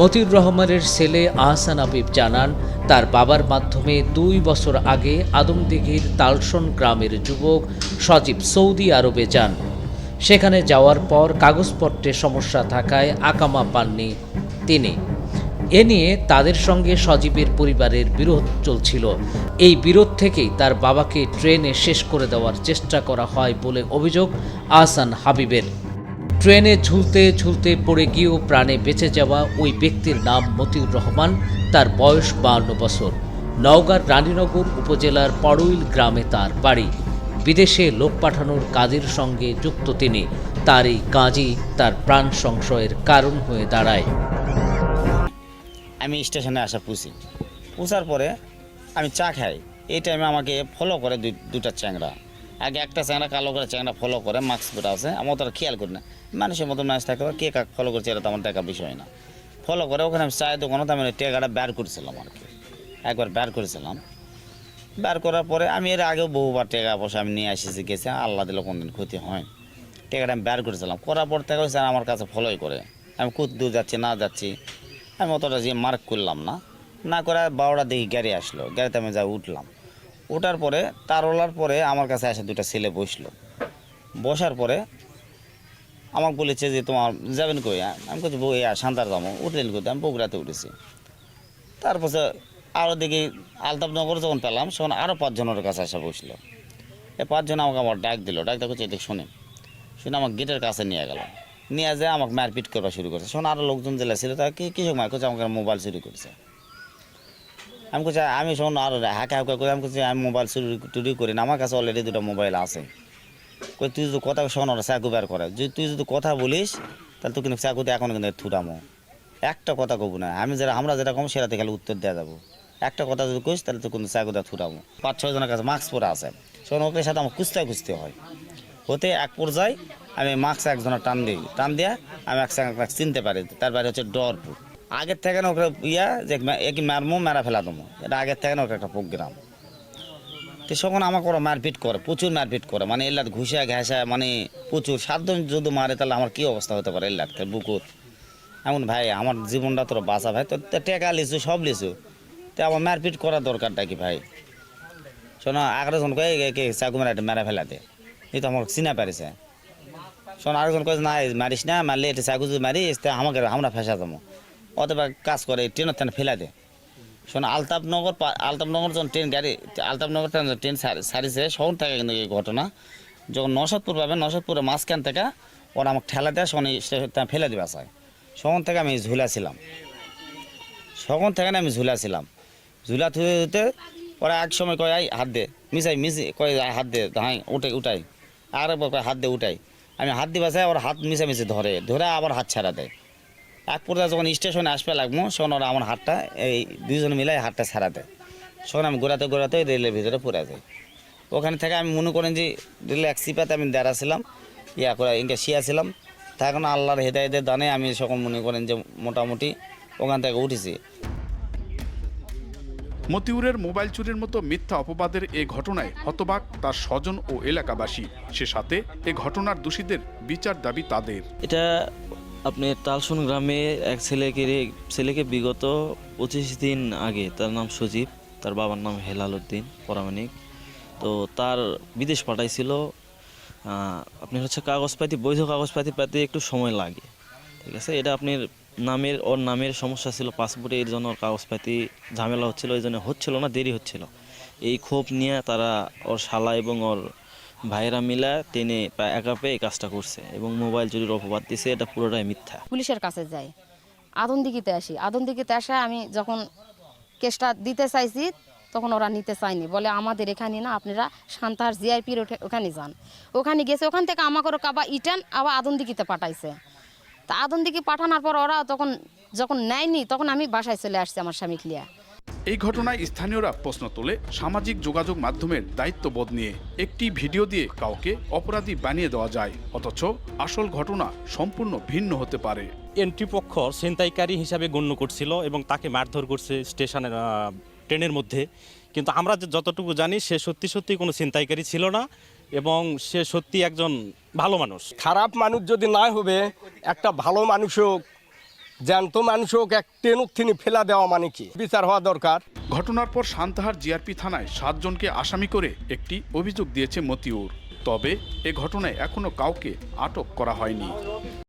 মতিউর রহমানের ছেলে আহসান আবিব জানান, তার বাবার মাধ্যমে দুই বছর আগে আদমদিঘির তালসন গ্রামের যুবক সজীব সৌদি আরবে যান। সেখানে যাওয়ার পর কাগজপত্রে সমস্যা থাকায় আকামা পাননি তিনি। এ নিয়ে তাদের সঙ্গে সজীবের পরিবারের বিরোধ চলছিল। এই বিরোধ থেকেই তার বাবাকে ট্রেনে শেষ করে দেওয়ার চেষ্টা করা হয় বলে অভিযোগ আহসান হাবিবের। ট্রেনে ঝুলতে ঝুলতে পড়ে গিয়েও প্রাণে বেঁচে যাওয়া ওই ব্যক্তির নাম মতিউর রহমান, তার বয়স বাহান্ন বছর। নওগাঁর রানীনগর উপজেলার পড়ুইল গ্রামে তার বাড়ি। বিদেশে লোক পাঠানোর কাজের সঙ্গে যুক্ত তিনি। তার এই কাজই তার প্রাণ সংশয়ের কারণ হয়ে দাঁড়ায়। আমি স্টেশনে আসা পুষি। পুষার পরে আমি চা খাই। এই টাইমে আমাকে ফলো করে দুটা চ্যাংড়া। আগে একটা চ্যাংড়া, কালো করে চ্যাংড়া ফলো করে মাস্ক পরে আছে। আমি অতটা খেয়াল করি না। মানুষের মতো ম্যাচ থাকে কে কাক ফলো করছে এটা তো আমার দেখা বিষয় না। ফলো করে ওখানে আমি চায়ের দোকানে আমি টেকাটা বের করেছিলাম আর কি। একবার বের করেছিলাম। বের করার পরে আমি এর আগেও বহুবার টাকা পয়সা আমি নিয়ে আসেছি গেছে, আল্লাহ দিলে কোনদিন ক্ষতি হয়। টাকাটা আমি বের করেছিলাম। করার পর থেকে স্যার আমার কাছে ফলোই করে। আমি কত দূর যাচ্ছি, না যাচ্ছি, আমি অতটা যে মার্ক করলাম না। না করে বারোটা দেখি গাড়ি আসলো। গাড়িতে আমি যা উঠলাম। ওঠার পরে, তার ওলার পরে আমার কাছে এসে দুটা ছেলে বসল। বসার পরে আমাকে বলেছে যে তোমার যাবেন কই? আমি বলছি বই শান্তার যাব উঠলেন কোথায় আমি বগুড়াতে উঠেছি। তারপরে আরও দেখি আলতাফনগর যখন পেলাম তখন আরও পাঁচজনের কাছে এসে বসল। এই পাঁচজন আমাকে আমার ডাক দিল। ডাক দেখো এদিক শুনে শুনে আমাকে গেটের কাছে নিয়ে গেল। নিয়ে যায় আমাকে মারপিট করা শুরু করছে। শোন আরও লোকজন জেলা ছিল তারা কি কিছু মার করছে আমাকে মোবাইল চুরি করছে। আমি বলছি আমি শোন আর হাঁকা হাঁকা করে। আমি বলছি আমি মোবাইল চুরি টুরি করি না। আমার কাছে অলরেডি দুটো মোবাইল আছে। কই, তুই যদি কথা শোন, ওরা চাকু বের করে। যদি তুই যদি কথা বলিস, তাহলে তুই কিন্তু চাকুতে এখন কিন্তু থুটামো। একটা কথা কব না, আমি যেটা আমরা যেটা কম, সেটাতে খালি উত্তর দেওয়া যাব। একটা কথা যদি কইস, তাহলে তুই কিন্তু চাকুতে থুটামো। পাঁচ, ছয় জনের কাছে মাস্ক পরে আছে। শোন, ওকে সাথে আমার খুঁজতে খুঁজতে হয়। হতে এক পর্যায়ে আমি মাস্ক একজনের টান দিই। টান দিয়ে আমি এক এক চিনতে পারি তার বাইরে হচ্ছে ডরপুর। আগের থেকে না ওকে ইয়া যে একই মারমো, মেরা ফেলা দেবো। এটা আগের থেকে না ওকে একটা প্রোগ্রাম। তো তখন আমাকে ওরা মারপিট করে, প্রচুর মারপিট করে। মানে এল্লাত ঘুষা ঘাসা মানে প্রচুর। সাতজন যদি মারে তাহলে আমার কি অবস্থা হতে পারে এল্লাত বুকুর? এমন ভাই, আমার জীবনটা তোর বাঁচা ভাই। তোর তো টেকা লিছু সব লিছু তো আমার মারপিট করার দরকারটা কি ভাই? শোনো, আরেকজন কয়ে, কে চাকু মেরা মেরা ফেলা দে। এই তো আমার চিনা পারিছে। শোন, আরেকজন কয়ে, না মারিস না, মারলে এটা চাকু যদি মারিস, তা আমাকে, আমরা ফেসা যাব অথবা কাজ করে ট্রেনের তেন ফেলা দে। শোন, আলতাপনগর আলতাপনগর যখন ট্রেন গাড়ি, আলতাপনগর ট্রেন- ট্রেন সারি- সারিছে, শহর থেকে কিন্তু এই ঘটনা। যখন নসদপুর পাবে নসদপুরের মাঝখান থেকে ওরা আমাকে ঠেলা দেয়, শনি ফেলে দিবে আসায়। সখন থেকে আমি ঝুলাছিলাম। সখন থেকে না আমি ঝুলাছিলাম। ঝুলা থুয়ে হতে ওরা এক সময় কয়, আই, হাত দে। মিশাই, মিশি, কয় হাত দে হাই উঠে উঠাই। আর একবার কয়, হাত দে, উঠাই। আমি হাত দিবা চাই ওর হাত মিশামিশি ধরে ধরে আবার হাত ছাড়া দেয়। এক পর্যায়ে যখন স্টেশনে আসবে লাগবো তখন ওরা আমার হাতটা এই দুইজন মিলাই হাতটা ছাড়া দেয়। তখন আমি ঘোরাতে গোড়াতে রেলের ভিতরে পড়ে যাই। ওখানে থেকে আমি মনে করেন যে রেলে এক সিপাতে আমি দাঁড়াছিলাম ইয়া করে ইনকে শিয়াছিলাম। তখন আল্লাহর হেদায়তের দানে আমি সকল মনে করেন যে মোটামুটি ওখান থেকে উঠেছি। মতিউরের মোবাইল চুরির মতো মিথ্যা অপবাদের এ ঘটনায় হতবাক তার স্বজন ও এলাকাবাসী। সে সাথে এ ঘটনার দোষীদের বিচার দাবি তাদের। এটা আপনি তালসন গ্রামে এক ছেলেকে ছেলেকে বিগত পঁচিশ দিন আগে তার নাম সজীব, তার বাবার নাম হেলাল উদ্দিন পরামানিক। তো তার বিদেশ পাঠাইছিল। আপনি হচ্ছে কাগজপাতি বৈধ কাগজপাতি পেতে একটু সময় লাগে। ঠিক আছে? এটা আপনার নামের ওর নামের সমস্যা ছিল পাসপোর্টে এর জন্য ওর কাগজপাতি ঝামেলা হচ্ছিল এই জন্য হচ্ছিল না, দেরি হচ্ছিল। এই ক্ষোভ নিয়ে তারা ওর শালা এবং ওর ভাইয়েরা মিলা টেনে একা পেয়ে এই কাজটা করছে এবং মোবাইল চুরির অপবাদ দিছে, এটা পুরোটাই মিথ্যা। পুলিশের কাছে যাই। আদমদিঘিতে আসি। আদমদিঘিতে আসা আমি যখন কেসটা দিতে চাইছি, তখন ওরা নিতে চায়নি। বলে, আমাদের এখানে না, আপনারা শান্তার জিআইপির ওখানে যান। ওখানে গেছে, ওখান থেকে আমাকে কাবা ইটান আবার আদমদিঘিতে পাঠাইছে। তা আদমদিঘি পাঠানোর পর ওরা তখন যখন নেয়নি, তখন আমি বাসায় চলে আসছি আমার স্বামী লিয়া এই ঘটনায় স্থানীয়রা প্রশ্ন তোলে সামাজিক যোগাযোগ মাধ্যমের দায়িত্ববোধ নিয়ে। একটি ভিডিও দিয়ে কাউকে অপরাধী বানিয়ে দেওয়া যায় অথচ আসল ঘটনা সম্পূর্ণ ভিন্ন হতে পারে। এন্ট্রি পক্ষ ছিনতাইকারী হিসাবে গণ্য করছিল এবং তাকে মারধর করছে স্টেশনের ট্রেনের মধ্যে। কিন্তু আমরা যে যতটুকু জানি সে সত্যি সত্যি কোনো ছিনতাইকারী ছিল না এবং সে সত্যি একজন ভালো মানুষ। খারাপ মানুষ যদি না হবে একটা ভালো মানুষও জ্যান্ত মানুষক এক টেনুক তিনি ফেলা দেওয়া মানে কি? বিচার হওয়া দরকার। ঘটনার পর সান্তাহার জিআরপি থানায় সাতজনকে আসামি করে একটি অভিযোগ দিয়েছে মতিউর। তবে এ ঘটনায় এখনও কাউকে আটক করা হয়নি।